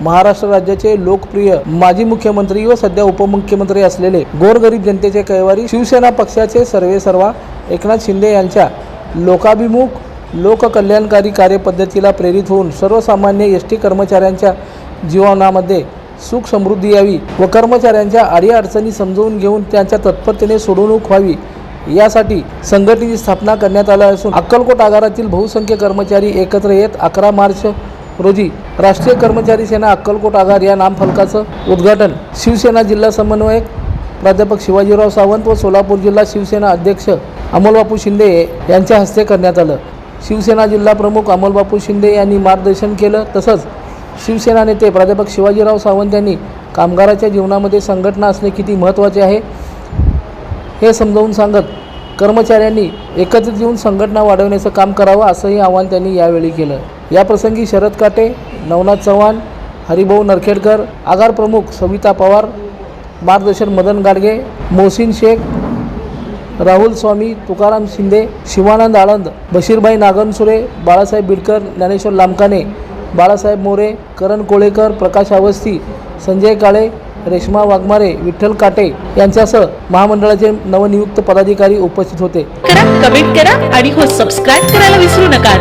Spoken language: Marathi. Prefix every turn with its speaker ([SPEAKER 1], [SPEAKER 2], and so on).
[SPEAKER 1] महाराष्ट्र राज्याचे लोकप्रिय माजी मुख्यमंत्री व सध्या उपमुख्यमंत्री असलेले गोरगरीब जनतेचे कैवारी शिवसेना पक्षाचे सर्वे सर्वा एकनाथ शिंदे यांच्या लोकाभिमुख लोककल्याणकारी कार्यपद्धतीला प्रेरित होऊन सर्वसामान्य एस टी कर्मचाऱ्यांच्या जीवनामध्ये सुख समृद्धी यावी व कर्मचाऱ्यांच्या अडीअडचणी समजवून घेऊन त्यांच्या तत्परतेने सोडवणूक व्हावी यासाठी संघटनेची स्थापना करण्यात आली असून अक्कलकोट आगारातील बहुसंख्य कर्मचारी एकत्र येत अकरा मार्च रोजी राष्ट्रीय कर्मचारी सेना अक्कलकोट आगार या नामफलकाचं उद्घाटन शिवसेना जिल्हा समन्वयक प्राध्यापक शिवाजीराव सावंत व सोलापूर जिल्हा शिवसेना अध्यक्ष अमोलबापू शिंदे यांच्या हस्ते करण्यात आलं. शिवसेना जिल्हा प्रमुख अमोलबापू शिंदे यांनी मार्गदर्शन केलं तसंच शिवसेना नेते प्राध्यापक शिवाजीराव सावंत यांनी कामगाराच्या जीवनामध्ये संघटना असणे किती महत्त्वाचे आहे हे समजावून सांगत कर्मचाऱ्यांनी एकत्रित येऊन संघटना वाढवण्याचं काम करावं असंही आवाहन त्यांनी यावेळी केलं. याप्रसंगी शरद काटे नवनाथ चव्हाण हरिभाऊ नरखेडकर आगार प्रमुख सविता पवार मार्गदर्शन मदन गाडगे मोहसिन शेख राहुल स्वामी तुकाराम शिंदे शिवानंद आळंद बशीरभाई नागनसुरे बाळासाहेब बिडकर ज्ञानेश्वर लामकाने बाळासाहेब मोरे करण कोळेकर प्रकाश अवस्थी संजय काळे रेश्मा वाघमारे विठ्ठल काटे यांच्यासह महामंडळाचे नवनियुक्त पदाधिकारी उपस्थित होते.
[SPEAKER 2] करा कमेंट करा आणि हो सबस्क्राईब करायला विसरू नका.